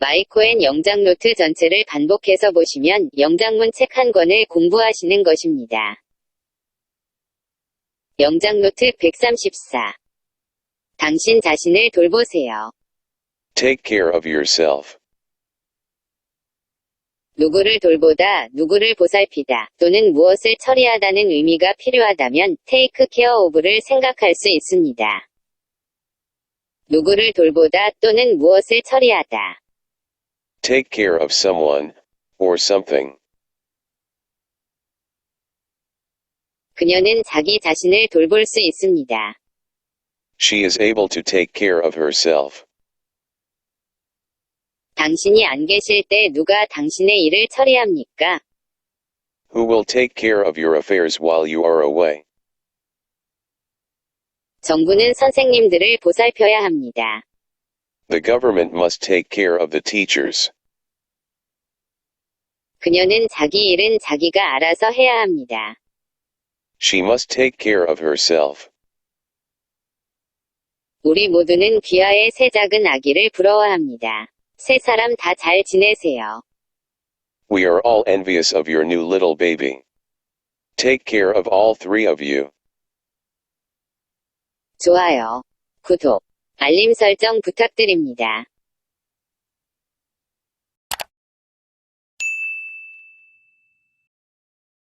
마이코엔 영장 노트 전체를 반복해서 보시면 영장문 책 한 권을 공부하시는 것입니다. 영장 노트 134. 당신 자신을 돌보세요. Take care of yourself. 누구를 돌보다, 누구를 보살피다, 또는 무엇을 처리하다는 의미가 필요하다면 take care of를 생각할 수 있습니다. 누구를 돌보다 또는 무엇을 처리하다. Take care of someone, or something. 그녀는 자기 자신을 돌볼 수 있습니다. She is able to take care of herself. 당신이 안 계실 때 누가 당신의 일을 처리합니까? Who will take care of your affairs while you are away? 정부는 선생님들을 보살펴야 합니다. The government must take care of the teachers. 그녀는 자기 일은 자기가 알아서 해야 합니다. She must take care of herself. 우리 모두는 귀하의 새 작은 아기를 부러워합니다. 세 사람 다 잘 지내세요. We are all envious of your new little baby. Take care of all three of you. 좋아요. 구독, 알림 설정 부탁드립니다.